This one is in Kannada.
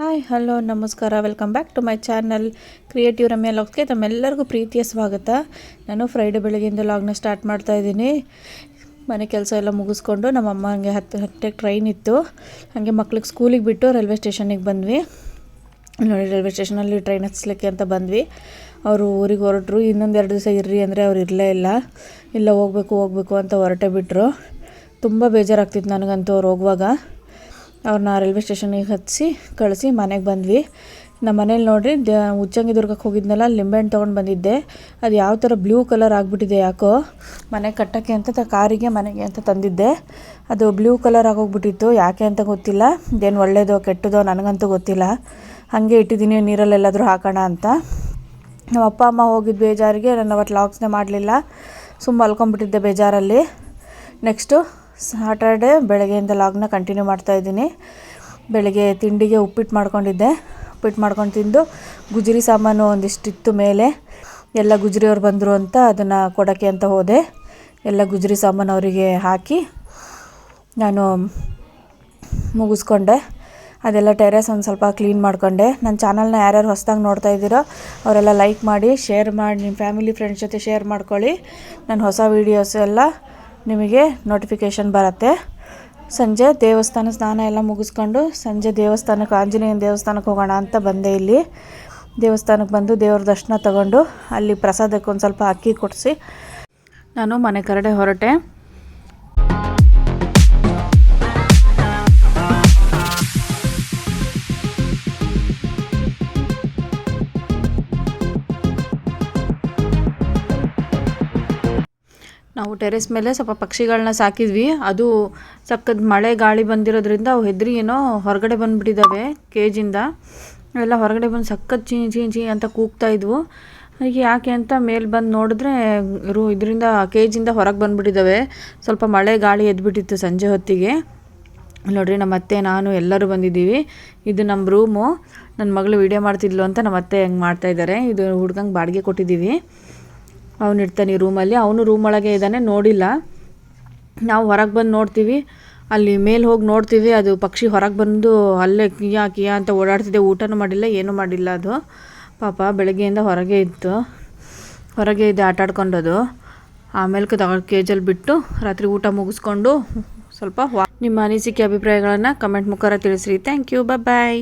ಹಾಯ್ ಹಲೋ ನಮಸ್ಕಾರ. Welcome back to my channel creative Ramya ಲಾಗ್ಸ್ಗೆ ತಮ್ಮೆಲ್ಲರಿಗೂ ಪ್ರೀತಿಯ ಸ್ವಾಗತ. ನಾನು ಫ್ರೈಡೆ ಬೆಳಗ್ಗೆಯಿಂದ ಲಾಗ್ನ ಸ್ಟಾರ್ಟ್ ಮಾಡ್ತಾ ಇದ್ದೀನಿ. ಮನೆ ಕೆಲಸ ಎಲ್ಲ ಮುಗಿಸ್ಕೊಂಡು ನಮ್ಮ ಅಮ್ಮ ಹಂಗೆ ಹತ್ತು ಹತ್ತಕ್ಕೆ ಟ್ರೈನ್ ಇತ್ತು. ಹಾಗೆ ಮಕ್ಳಿಗೆ ಸ್ಕೂಲಿಗೆ ಬಿಟ್ಟು ರೈಲ್ವೆ ಸ್ಟೇಷನಿಗೆ ಬಂದ್ವಿ. ನೋಡಿ ರೈಲ್ವೆ ಸ್ಟೇಷನಲ್ಲಿ ಟ್ರೈನ್ ಹತ್ಸ್ಲಿಕ್ಕೆ ಅಂತ ಬಂದ್ವಿ. ಅವರು ಊರಿಗೆ ಹೊರಟರು. ಇನ್ನೊಂದು ಎರಡು ದಿವಸ ಇರ್ರಿ ಅಂದರೆ ಅವ್ರು ಇರಲೇ ಇಲ್ಲ. ಇಲ್ಲ, ಹೋಗ್ಬೇಕು ಹೋಗ್ಬೇಕು ಅಂತ ಹೊರಟೇ ಬಿಟ್ಟರು ತುಂಬ ಬೇಜಾರಾಗ್ತಿತ್ತು ನನಗಂತೂ ಅವ್ರು ಹೋಗುವಾಗ. ಅವ್ರನ್ನ ರೈಲ್ವೆ ಸ್ಟೇಷನಿಗೆ ಹತ್ತಿಸಿ ಕಳಿಸಿ ಮನೆಗೆ ಬಂದ್ವಿ. ನಮ್ಮ ಮನೇಲಿ ನೋಡಿರಿ, ದ, ಉಚ್ಚಂಗಿ ದುರ್ಗಕ್ಕೆ ಹೋಗಿದ್ನಲ್ಲ ಲಿಂಬೆಹಣ್ಣು ತೊಗೊಂಡು ಬಂದಿದ್ದೆ. ಅದು ಯಾವ ಥರ ಬ್ಲೂ ಕಲರ್ ಆಗಿಬಿಟ್ಟಿದೆ ಯಾಕೋ. ಮನೆ ಕಟ್ಟೋಕ್ಕೆ ಅಂತ ಕಾರಿಗೆ ಮನೆಗೆ ಅಂತ ತಂದಿದ್ದೆ. ಅದು ಬ್ಲೂ ಕಲರ್ ಆಗೋಗ್ಬಿಟ್ಟಿತ್ತು. ಯಾಕೆ ಅಂತ ಗೊತ್ತಿಲ್ಲ. ಇದೇನು ಒಳ್ಳೆಯದೋ ಕೆಟ್ಟದೋ ನನಗಂತೂ ಗೊತ್ತಿಲ್ಲ. ಹಾಗೆ ಇಟ್ಟಿದ್ದೀನಿ, ನೀರಲ್ಲೆಲ್ಲಾದರೂ ಹಾಕೋಣ ಅಂತ. ನಮ್ಮ ಅಪ್ಪ, ಅಮ್ಮ ಹೋಗಿದ್ದು ಬೇಜಾರಿಗೆ ನಾನು ಅವತ್ತು ಲಾಕ್ಸ್ನೇ ಮಾಡಲಿಲ್ಲ. ಸುಮ್ಮ ಮಲ್ಕೊಂಬಿಟ್ಟಿದ್ದೆ ಬೇಜಾರಲ್ಲಿ. ನೆಕ್ಸ್ಟು ಸಾಟರ್ಡೆ ಬೆಳಗ್ಗೆಯಿಂದ ಲಾಗ್ನ ಕಂಟಿನ್ಯೂ ಮಾಡ್ತಾಯಿದ್ದೀನಿ ಬೆಳಗ್ಗೆ ತಿಂಡಿಗೆ ಉಪ್ಪಿಟ್ಟು ಮಾಡ್ಕೊಂಡಿದ್ದೆ. ಉಪ್ಪಿಟ್ಟು ಮಾಡ್ಕೊಂಡು ತಿಂದು ಗುಜರಿ ಸಾಮಾನು ಒಂದಿಷ್ಟಿತ್ತು ಮೇಲೆ. ಎಲ್ಲ ಗುಜರಿಯವ್ರು ಬಂದರು ಅಂತ ಅದನ್ನು ಕೊಡೋಕ್ಕೆ ಅಂತ ಹೋದೆ. ಎಲ್ಲ ಗುಜರಿ ಸಾಮಾನು ಅವರಿಗೆ ಹಾಕಿ ನಾನು ಮುಗಿಸ್ಕೊಂಡೆ. ಅದೆಲ್ಲ ಟೆರೆಸ್ ಒಂದು ಸ್ವಲ್ಪ ಕ್ಲೀನ್ ಮಾಡ್ಕೊಂಡೆ. ನನ್ನ ಚಾನಲ್ನ ಯಾರ್ಯಾರು ಹೊಸ್ದಾಗಿ ನೋಡ್ತಾ ಇದ್ದೀರೋ ಅವರೆಲ್ಲ ಲೈಕ್ ಮಾಡಿ ಶೇರ್ ಮಾಡಿ ನಿಮ್ಮ ಫ್ಯಾಮಿಲಿ ಫ್ರೆಂಡ್ಸ್ ಜೊತೆ ಶೇರ್ ಮಾಡ್ಕೊಳ್ಳಿ. ನನ್ನ ಹೊಸ ವೀಡಿಯೋಸ್ ಎಲ್ಲ ನಿಮಗೆ ನೋಟಿಫಿಕೇಷನ್ ಬರುತ್ತೆ. ಸಂಜೆ ದೇವಸ್ಥಾನ ಸ್ನಾನ ಎಲ್ಲ ಮುಗಿಸ್ಕೊಂಡು ಸಂಜೆ ದೇವಸ್ಥಾನಕ್ಕೆ, ಆಂಜನೇಯನ ದೇವಸ್ಥಾನಕ್ಕೆ ಹೋಗೋಣ ಅಂತ ಬಂದೆ ಇಲ್ಲಿ. ದೇವಸ್ಥಾನಕ್ಕೆ ಬಂದು ದೇವ್ರ ದರ್ಶನ ತಗೊಂಡು ಅಲ್ಲಿ ಪ್ರಸಾದಕ್ಕೆ ಒಂದು ಸ್ವಲ್ಪ ಅಕ್ಕಿ ಕೊಡಿಸಿ ನಾನು ಮನೆ ಕರಡೆ ಹೊರಟೆ. ನಾವು ಟೆರೆಸ್ ಮೇಲೆ ಸ್ವಲ್ಪ ಪಕ್ಷಿಗಳನ್ನ ಸಾಕಿದ್ವಿ. ಅದು ಸಕ್ಕದ ಮಳೆ ಗಾಳಿ ಬಂದಿರೋದ್ರಿಂದ ಅವು ಹೆದ್ರಿ ಏನೋ ಹೊರಗಡೆ ಬಂದುಬಿಟ್ಟಿದ್ದಾವೆ ಕೇಜಿಂದ. ಎಲ್ಲ ಹೊರಗಡೆ ಬಂದು ಸಕ್ಕತ್ ಚೀ ಚೀ ಚೀ ಅಂತ ಕೂಗ್ತಾ ಇದ್ವು. ಯಾಕೆ ಅಂತ ಮೇಲೆ ಬಂದು ನೋಡಿದ್ರೆ ರು ಇದರಿಂದ ಕೇಜಿಂದ ಹೊರಗೆ ಬಂದುಬಿಟ್ಟಿದ್ದಾವೆ ಸ್ವಲ್ಪ ಮಳೆ ಗಾಳಿ ಎದ್ಬಿಟ್ಟಿತ್ತು ಸಂಜೆ ಹೊತ್ತಿಗೆ. ನೋಡ್ರಿ, ನಮ್ಮ ಅತ್ತೆ, ನಾನು ಎಲ್ಲರೂ ಬಂದಿದ್ದೀವಿ. ಇದು ನಮ್ಮ ರೂಮು. ನನ್ನ ಮಗಳು ವೀಡಿಯೋ ಮಾಡ್ತಿದ್ಲು ಅಂತ ನಮ್ಮ ಅತ್ತೆ ಹೆಂಗೆ ಮಾಡ್ತಾಯಿದ್ದಾರೆ ಇದು ಹುಡ್ಗಂಗೆ ಬಾಡಿಗೆ ಕೊಟ್ಟಿದ್ದೀವಿ. ಅವನು ಇರ್ತಾನೆ ರೂಮಲ್ಲಿ ಅವನು ರೂಮ್ ಒಳಗೆ ಇದ್ದಾನೆ ನೋಡಿಲ್ಲ. ನಾವು ಹೊರಗೆ ಬಂದು ನೋಡ್ತೀವಿ. ಅಲ್ಲಿ ಮೇಲೆ ಹೋಗಿ ನೋಡ್ತೀವಿ, ಅದು ಪಕ್ಷಿ ಹೊರಗೆ ಬಂದು ಅಲ್ಲೇ ಕಿಯಾ ಕಿಯಾ ಅಂತ ಓಡಾಡ್ತಿದ್ದೆ ಊಟನೂ ಮಾಡಿಲ್ಲ, ಏನೂ ಮಾಡಿಲ್ಲ ಅದು. ಪಾಪ ಬೆಳಗ್ಗೆಯಿಂದ ಹೊರಗೆ ಇತ್ತು. ಹೊರಗೆ ಇದೆ ಆಟ ಆಡ್ಕೊಂಡದು. ಆಮೇಲೆ ತಗೊಂಡು ಕೇಜಲ್ಲಿ ಬಿಟ್ಟು ರಾತ್ರಿ ಊಟ ಮುಗಿಸ್ಕೊಂಡು ಸ್ವಲ್ಪ ನಿಮ್ಮ ಅನಿಸಿಕೆ ಅಭಿಪ್ರಾಯಗಳನ್ನು ಕಮೆಂಟ್ ಮುಖಾಂತರ ತಿಳಿಸ್ರಿ. Thank you bye